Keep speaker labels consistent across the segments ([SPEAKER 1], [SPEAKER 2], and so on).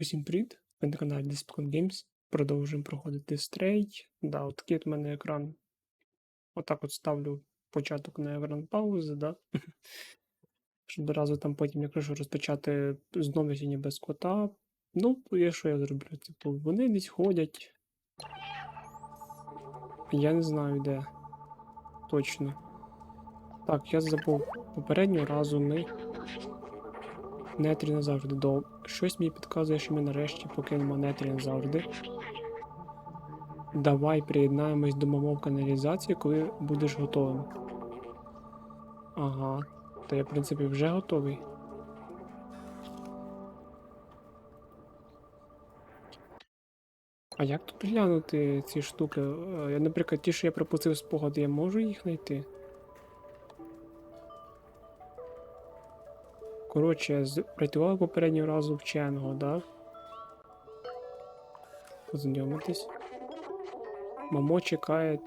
[SPEAKER 1] Усім привіт! Ви на каналі Discipline Games. Продовжуємо проходити стрей. Да, от такий от у мене екран. Отак от ставлю початок на екран паузи, да? Щоб одразу там потім, якщо розпочати знову сьогодні без кота. Ну, я що я зроблю? Типу, вони десь ходять. Я не знаю де. Точно. Так, я забув. Попереднього разу ми Нетрі назавжди до. Щось мені підказує, що ми нарешті покинемо Нетрі назавжди. Давай приєднаємось до мамов каналізації, коли будеш готовим. Ага, то я, в принципі, вже готовий. А як тут глянути ці штуки? Е, Я, наприклад, ті, що я пропустив спогади, я можу їх знайти? Коротше, працювали попереднього разу вченого, да? Познайомитись. Мамо чекає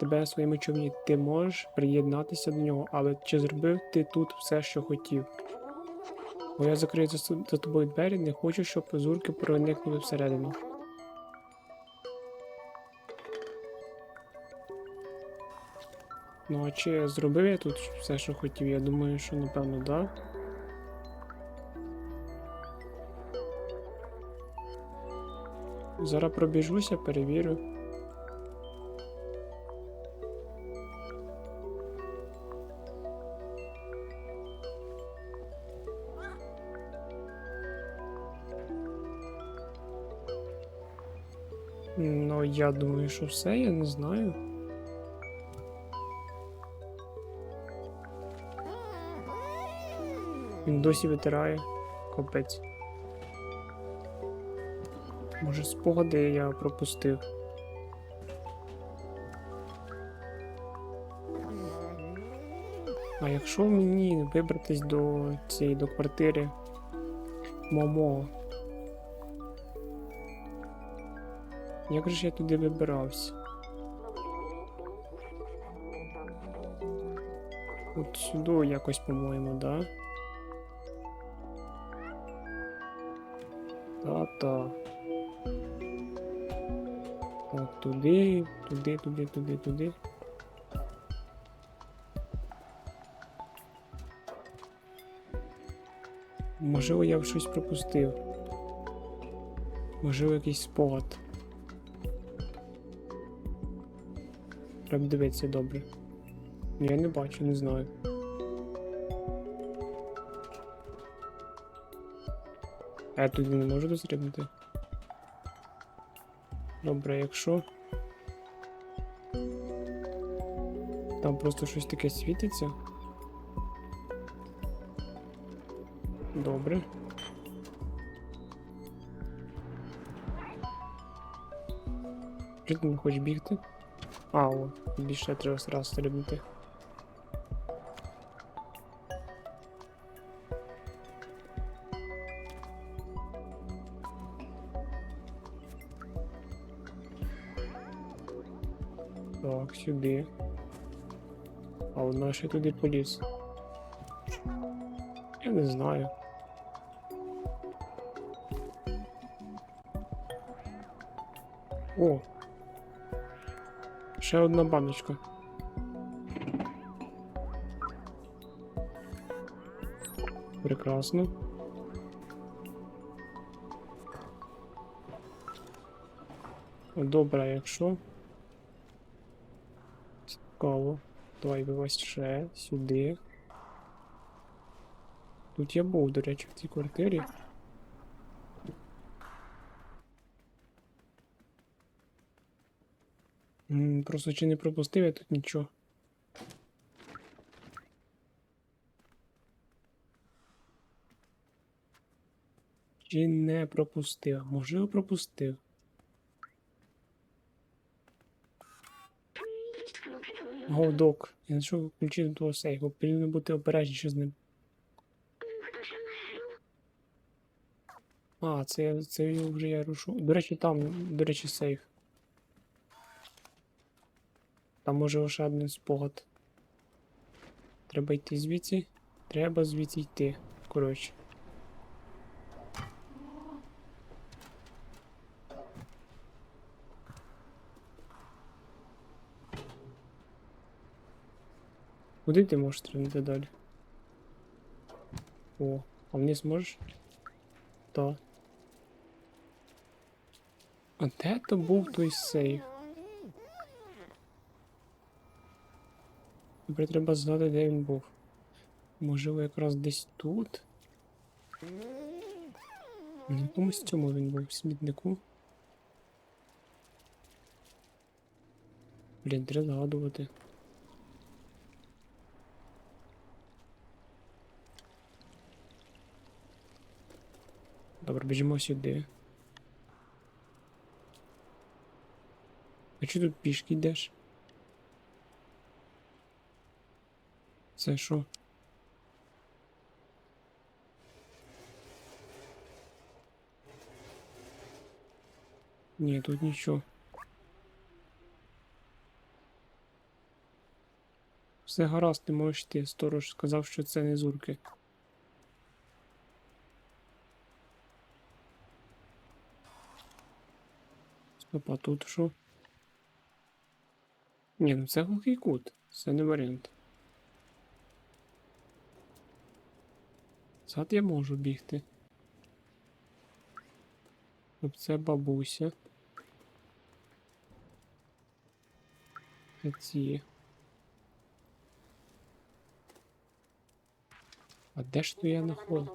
[SPEAKER 1] тебе своєму човні. Ти можеш приєднатися до нього, але чи зробив ти тут все, що хотів? Бо я закрию за, за тобою двері, не хочу, щоб зурки проникнули всередину. Ну, а чи зробив я тут все, що хотів? Я думаю, що напевно, да. Зараз пробіжуся, перевірю. Ну, я думаю, що все, я не знаю. Він досі витирає. Капець. Може, спогади я пропустив. А якщо мені вибратись до цієї до квартири Момо? Як же ж я туди вибирався? От сюди якось, по-моєму, да? Та-та. Туди, туди, туди, туди, туди. Можливо, я б щось пропустив. Можливо, якийсь спогад. Треба дивитися добре. Я не бачу, не знаю. А я туди не можу досрібнути. Добре, якщо. Там просто щось таке світиться. Добре. Чого ти не хочеш бігти? А, о, більше треба раз стрибнути. Так, сюди. А вона ще туди поліз. Я не знаю. О! Ще одна баночка. Прекрасно. Добре, якщо. Цікаво. Давай вивозь ще сюди. Тут я був, до речі, в цій квартирі. Просто чи не пропустив я тут нічого. Чи не пропустив? Можливо, пропустив. Голдок. Я знайшов ключі до того сейфу. Потрібно бути обережніше з ним. А, це, це вже я рушу. До речі, там, до речі, сейф. Там може лише один спогад. Треба йти звідси. Треба звідси йти. Коротше. Куди ти можеш стрибнути далі? О, а вниз можеш? Так. А де то був той сейф? Тепер треба знати, де він був. Можливо, якраз десь тут. На якомусь цьому він був в смітнику. Блін, треба згадувати. Добре, біжимо сюди. А чого тут пішки йдеш? Це що? Ні, тут нічого. Все гаразд, ти можеш йти. Сторож сказав, що це не зурки. Стоп, а тут що? Ні, ну це глухий кут. Це не варіант. Зад я можу бігти. Тобто це бабуся. Ці. А де ж то я знаходив?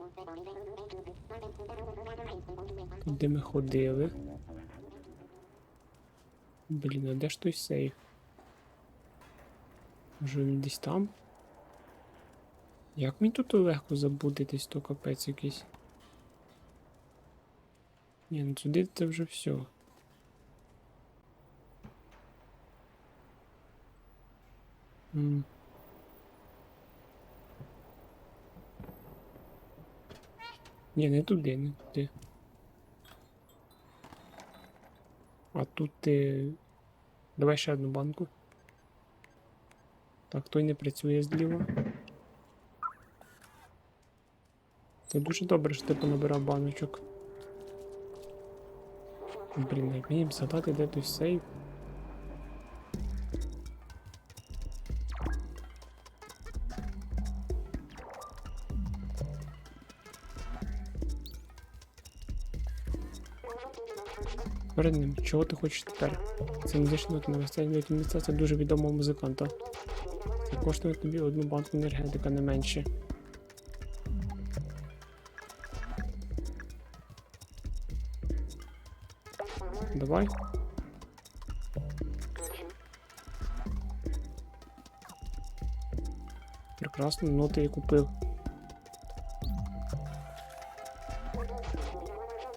[SPEAKER 1] Де ми ходили. Блін, а де ж той сейф? Може він десь там? Як мені тут легко забудетись, то капець якийсь. Ні, ну сюди це вже все. М. Ні, не туди, не туди. А тут ти. Давай ще одну банку. Так, той не працює зліва. Це дуже добре, що ти понабирав баночок. Блін, як мені задати де той сейф. Перед ним, чого ти хочеш тепер? Це музична нота на веселі місця це дуже відомого музиканта. Це коштує тобі одну банку енергетика не менше. Давай. Прекрасно, ну ти і купив.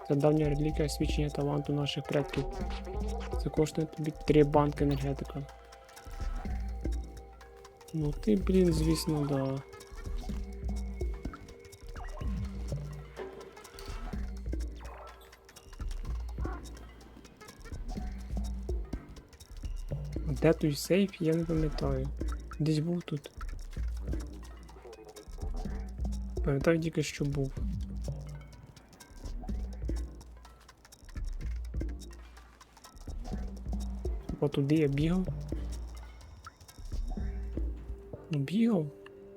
[SPEAKER 1] Це давня реліквія свідчення таланту наших предків. Це коштує тобі три банки енергетика. Ну ти, блін, звісно, да. Де той сейф, я не пам'ятаю. Десь був тут. Пам'ятаю тільки, що був. Бо туди я бігав. Ну, бігав.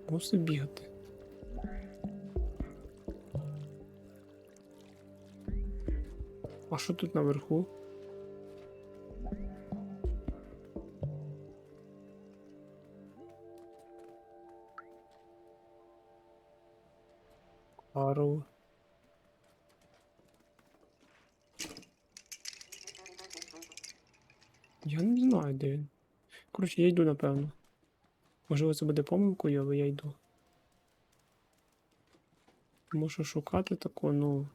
[SPEAKER 1] Мусив бігати. А що тут наверху? Я йду, напевно. Можливо, це буде помилкою, але я йду. Мушу шукати таку, ну.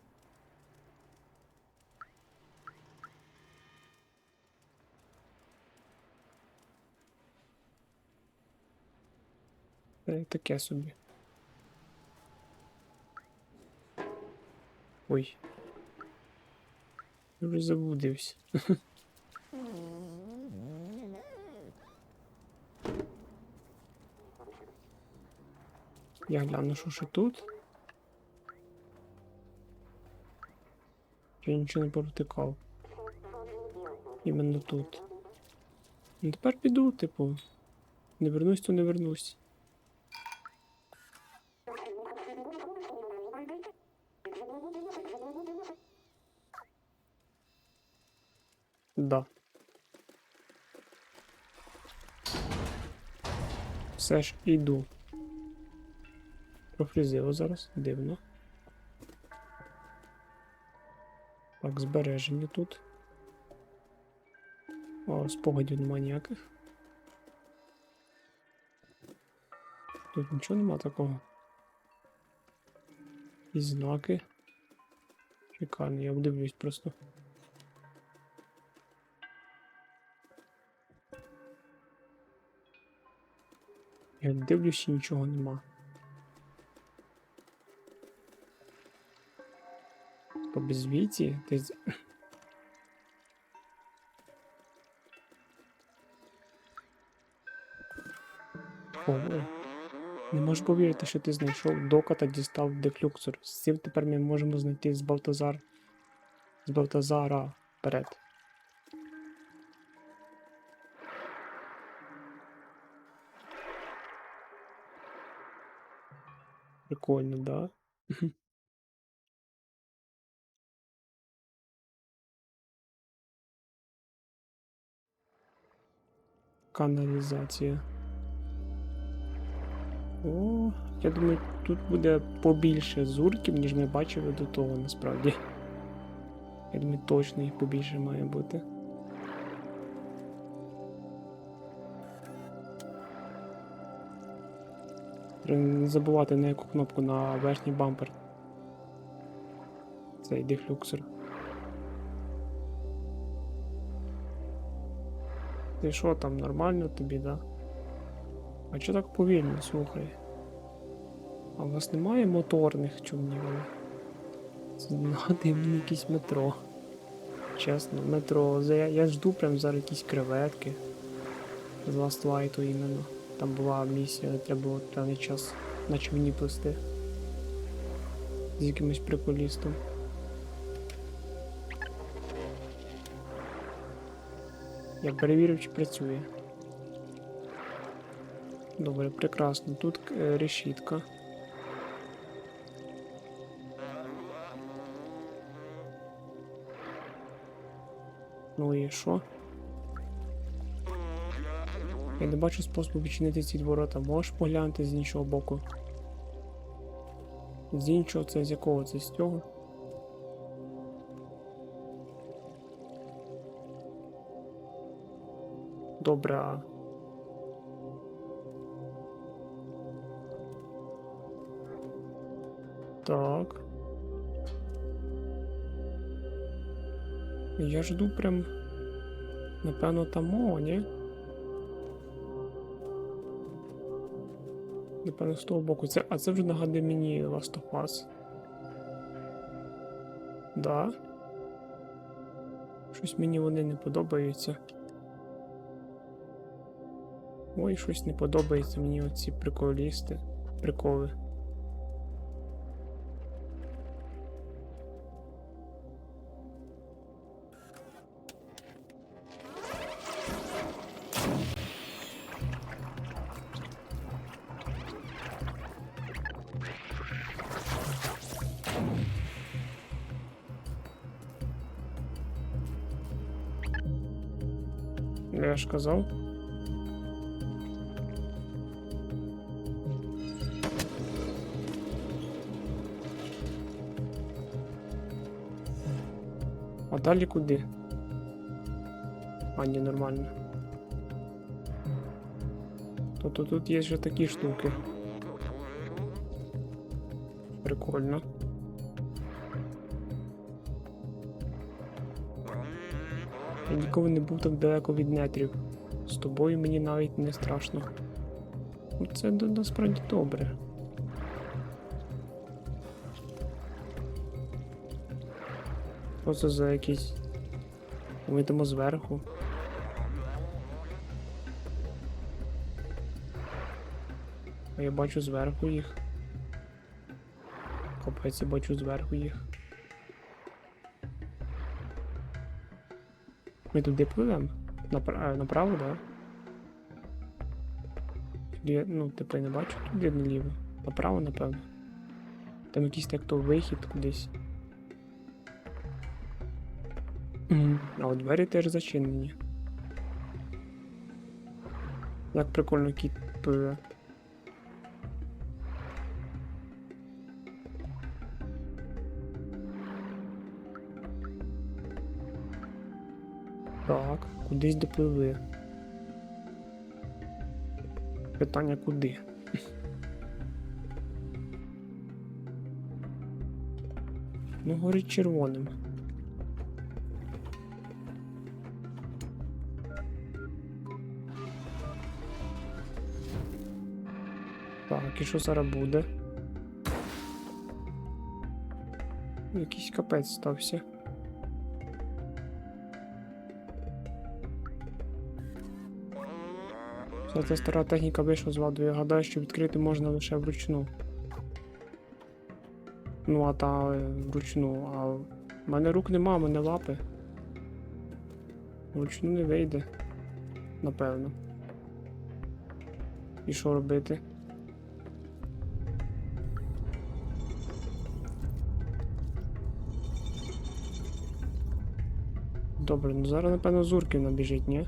[SPEAKER 1] Це таке собі. Ой. Я вже заблудився. Я гляну, що ще тут. Я нічого не повтикав. Іменно тут. Ну тепер піду, типу. Не вернусь, то не вернусь. Да. Все ж іду. Профрізило зараз, дивно. Так, збережені тут. О, спогадів нема ніяких. Тут нічого нема такого. І знаки. Шикарно, я вдивлюсь просто. Я дивлюсь і нічого нема. По безвіті? Ти... з- О, о. Не можу повірити, що ти знайшов дока та дістав деклюксор. З цим тепер ми можемо знайти з Балтазар. З Балтазара вперед. Прикольно, да? Каналізація. О, я думаю, тут буде побільше зурків, ніж ми бачили до того насправді. Я думаю, точно їх побільше має бути. Треба не забувати на яку кнопку на верхній бампер. Цей дефлюксор. Ти що там, нормально тобі, да? А чого так повільно, слухай? А у вас немає моторних човнів? Нагадує мені якесь метро. Чесно, метро. Я, я жду прям зараз якісь креветки. З Last Light іменно. Там була місія, треба було певний час на човні плисти. З якимось приколістом. Я перевірив, чи працює. Добре, прекрасно. Тут е, решітка. Ну і що? Я не бачу способу відчинити ці ворота. Можеш поглянути з іншого боку. З іншого це з якого? Це з цього? Добре, Так. Я жду прям. Напевно, там ні? Напевно, з того боку. Це, а це вже нагадує мені Last of Us. Да. Щось мені вони не подобаються. Ой, щось не подобається мені оці приколісти. Приколи. Я ж казав. Далі куди? А, ні, нормально. Тобто тут є ще такі штуки. Прикольно. Я ніколи не був так далеко від нетрів. З тобою мені навіть не страшно. Ну, Це насправді добре. Це за якісь. Ми йдемо зверху. Я бачу зверху їх. Капець, я бачу зверху їх. Ми туди пливемо? Напра... Направо, так? Да? Ну, типу, я не бачу туди наліво. Направо, напевно. Там якийсь так то вихід кудись. А от двері теж зачинені. Як прикольно кіт пливе. Так, кудись допливли. Питання куди? Ну, горить червоним. І що зараз буде? Якийсь капець стався. Вся ця стара техніка вийшла з ладу. Я гадаю, що відкрити можна лише вручну. Ну, а та е, вручну. А в мене рук нема, в мене лапи. Вручну не вийде. Напевно. І що робити? Добре, ну зараз, напевно, Зурків набіжить, ні?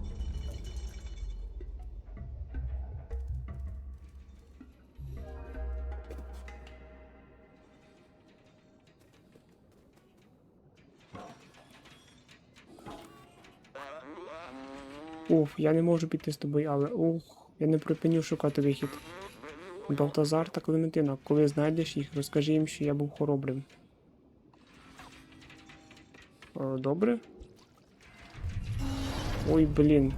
[SPEAKER 1] Уф, я не можу піти з тобою, але ух, я не припинив шукати вихід. Балтазар та Клементина, коли знайдеш їх, розкажи їм, що я був хоробрим. Е, Добре? Ой, блін.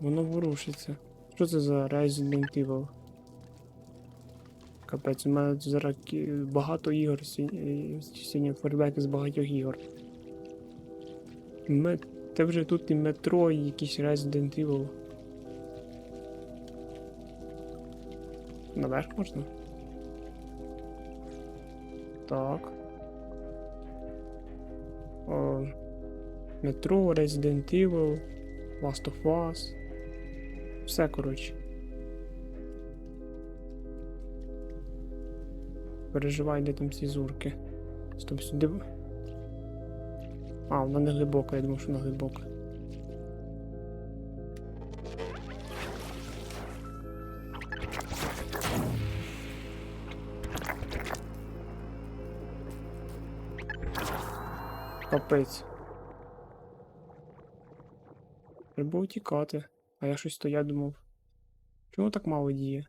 [SPEAKER 1] Воно ворушиться. Що це за Resident Evil? Капець, у мене зараз багато ігор сьогодні, сьогодні форбеки з багатьох ігор. Ме... Те вже тут і метро, і якийсь Resident Evil. Наверх можна? Так. Метро, Resident Evil, Last of Us. Все, коротше. Переживай, де там ці зурки. Стоп, сюди. А, вона не глибока, я думав, що вона глибока. Капець. Треба утікати. А я щось то я думав. Чому так мало діє?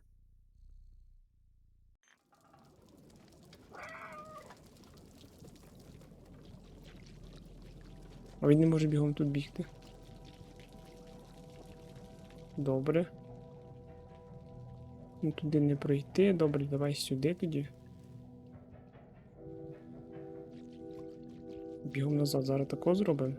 [SPEAKER 1] А він не може бігом тут бігти. Добре. Ну туди не пройти. Добре, давай сюди тоді. Бігом назад, зараз тако зробимо.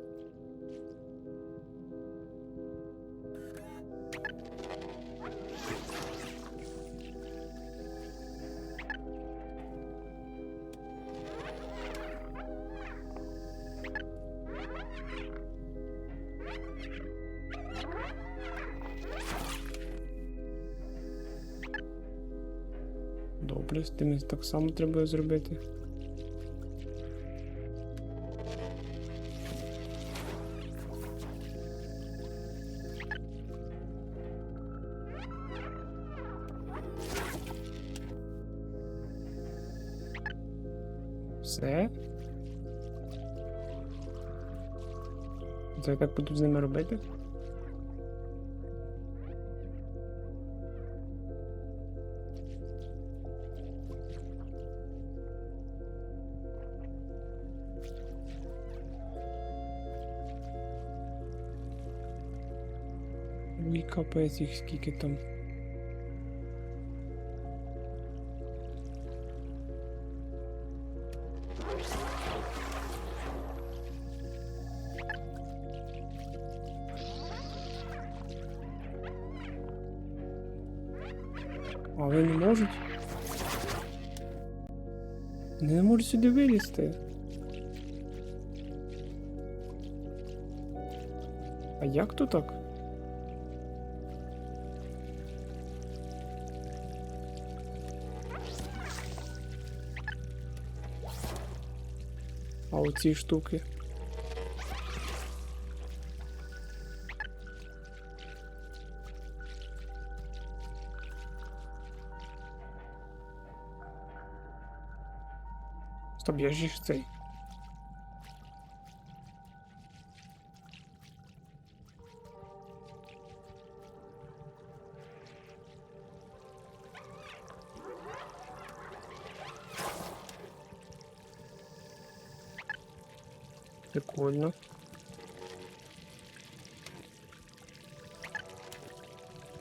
[SPEAKER 1] Добре, з тим так само треба зробити. Все. Це так буду з ними робити? Ой, їх скільки там. Але не можуть. Не можуть сюди вилізти. А як то так? А оці штуки. Ж ж цей. Прикольно.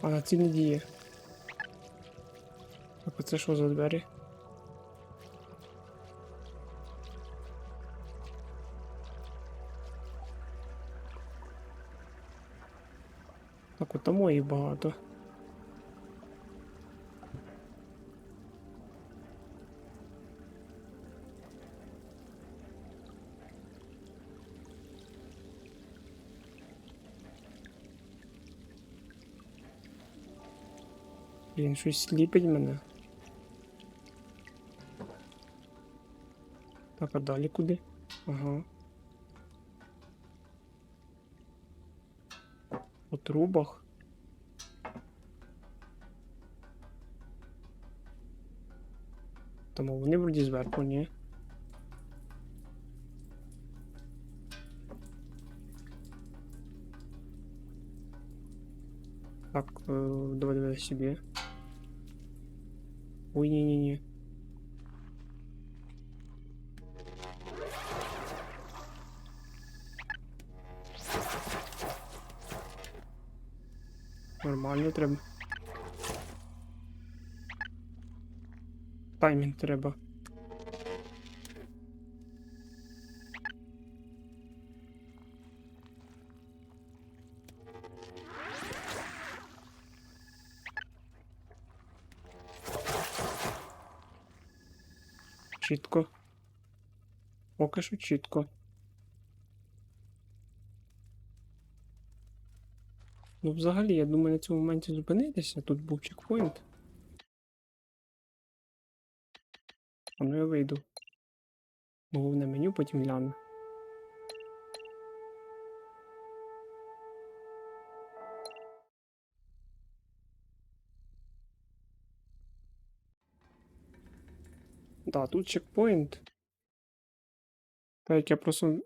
[SPEAKER 1] А на ці не діє. А це що за двері? Так, от тому їх багато. Він щось сліпить мене. Так, а далі куди? Ага. По трубах. Тому вони вроді зверху, ні. Так, е, давай давай собі. Ой, ні-ні-ні. Нормально треба. Таймінг треба. Чітко. Поки що чітко. Ну, взагалі, я думаю, на цьому моменті зупинитися. Тут був чекпоінт. А ну я вийду. Головне меню, потім гляну. Да, тут чекпоінт. Так як я просто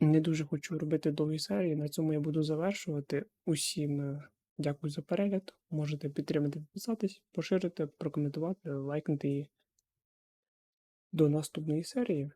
[SPEAKER 1] не дуже хочу робити довгі серії, на цьому я буду завершувати. Усім е, дякую за перегляд. Можете підтримати, підписатись, поширити, прокоментувати, лайкнути і до наступної серії.